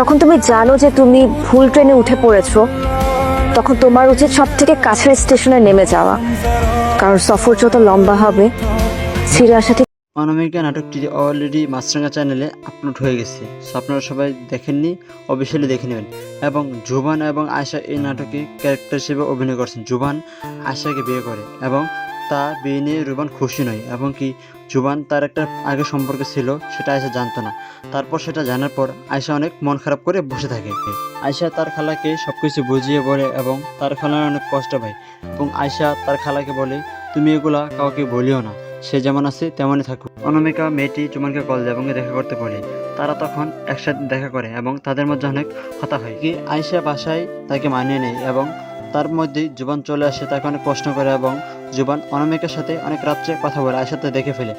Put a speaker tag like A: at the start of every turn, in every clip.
A: যখন তুমি জানো যে তুমি ভুল ট্রেনে উঠে পড়েছো, তখন তোমার উচিত সব থেকে কাছের স্টেশনে নেমে যাওয়া। কারণ সফর যত লম্বা হবে আসা ঠিক
B: অনামিকা নাটকটি অলরেডি মাছরাঙ্গা চ্যানেলে আপলোড হয়ে গেছে। সো আপনারা সবাই দেখেননি অবশ্যই দেখে নেবেন। এবং জুবান এবং আয়শা এই নাটকে ক্যারেক্টার হিসেবে অভিনয় করছেন। জুবান আয়শাকে বিয়ে করে এবং তা বিয়ে নিয়ে রুবান খুশি নয়, এবং কি জুবান তার একটা আগে সম্পর্ক ছিল, সেটা আয়শা জানতো না। তারপর সেটা জানার পর আয়শা অনেক মন খারাপ করে বসে থাকে। আয়শা তার খালাকে সবকিছু বুঝিয়ে বলে এবং তার খালার অনেক কষ্ট পায়। এবং আয়শা তার খালাকে বলে, তুমি এগুলা কাউকে বলিও না, সে যেমন আছে তেমনই থাকুক। অনামিকা মেয়েটি জুমানকে কল দেয় এবং দেখা করতে বলে। তারা তখন একসাথে দেখা করে এবং তাদের মধ্যে অনেক কথা হয়। কি আয়শা বাসায় তাকে মানিয়ে নেয় এবং তার মধ্যেই জুবান চলে আসে তাকে অনেক প্রশ্ন করে এবং জুবান অনামিকার সাথে অনেক রাত্রে কথা বলে আয়সাতে দেখে ফেলে।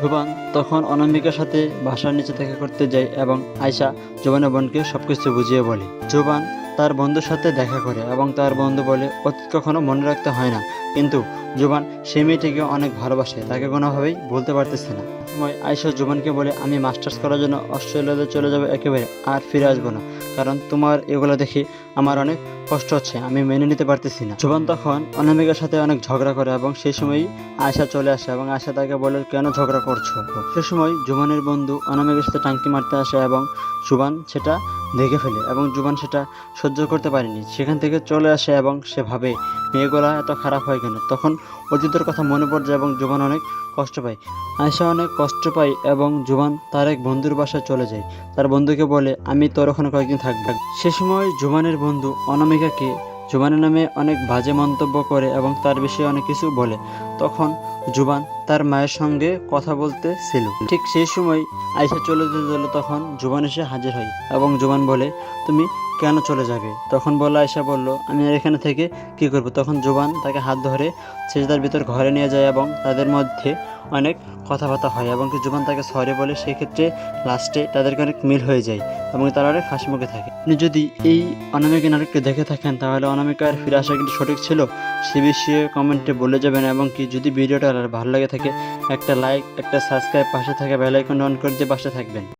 B: জুবান তখন অনামিকার সাথে বাসার নিচে দেখা করতে যায় এবং আয়সা জুবানের বোনকে সবকিছু বুঝিয়ে বলে। জুবান তার বন্ধুর সাথে দেখা করে এবং তার বন্ধু বলে, অতীত কখনো মনে রাখতে হয় না। কিন্তু জুবান সেই মেয়েটিকে অনেক ভালোবাসে। তাকে কোনোভাবেই বলতে পারতেছে না। সময় আয়সা জুবানকে বলে, আমি মাস্টার্স করার জন্য অস্ট্রেলিয়াতে চলে যাব একেবারে, আর ফিরে আসব না। কারণ তোমার এগুলো দেখে আমার অনেক কষ্ট হচ্ছে। আমি মেনে নিতে পারতেছি না। জুবান তখন অনামিকার সাথে অনেক ঝগড়া করে এবং সেই সময়ই আয়সা চলে আসে এবং আয়সা তাকে বলে, কেন ঝগড়া করছ? সে সময় জুবানের বন্ধু অনামিকার সাথে টাঙ্কি মারতে আসে এবং জুবান সেটা দেখে ফেলে এবং জুবান সেটা সহ্য করতে পারেনি। সেখান থেকে চলে আসে এবং সে ভাবে মেয়েগুলা এত খারাপ হয় কেন? তখন অতীতের কথা মনে পড়ে যায় এবং জুবান অনেক কষ্ট পায়। আয়সা অনেক কষ্ট পায় এবং জুবান তার এক বন্ধুর বাসায় চলে যায়। তার বন্ধুকে বলে, আমি তোর ওখানে কয়েকদিন থাকব। সে সময় জুবানের বন্ধু অনামিকাকে জুবানের নামে অনেক বাজে মন্তব্য করে এবং তার বিষয়ে অনেক কিছু বলে। তখন জুবান তার মায়ের সঙ্গে কথা বলতে ছিল। ঠিক সেই সময় আয়সা চলে যেতে দিল তখন জুবান এসে হাজির হয় এবং জুবান বলে, তুমি কেন চলে যাবে? তখন বলল আয়সা বলল, আমি আর এখানে থেকে কি করব? তখন জুবান তাকে হাত ধরে সেজদার ভিতর ঘরে নিয়ে যায় এবং তাদের মধ্যে অনেক কথাবার্তা হয় এবং কি জুবান তাকে সরে বলে সেক্ষেত্রে লাস্টে তাদেরকে অনেক মিল হয়ে যায় এবং তারা অনেক হাসি মুখে থাকে। আপনি যদি এই অনামিকা নাটকটি দেখে থাকেন, তাহলে অনামিকার ফিরে আসা কিন্তু সঠিক ছিল। সে বিষয়ে কমেন্টে বলে যাবেন এবং কি যদি ভিডিওটা ভালো লাগে থাকে, একটা লাইক, একটা সাবস্ক্রাইব পাশে থাকা বেলাইকন অন করে দিয়ে পাশে থাকবেন।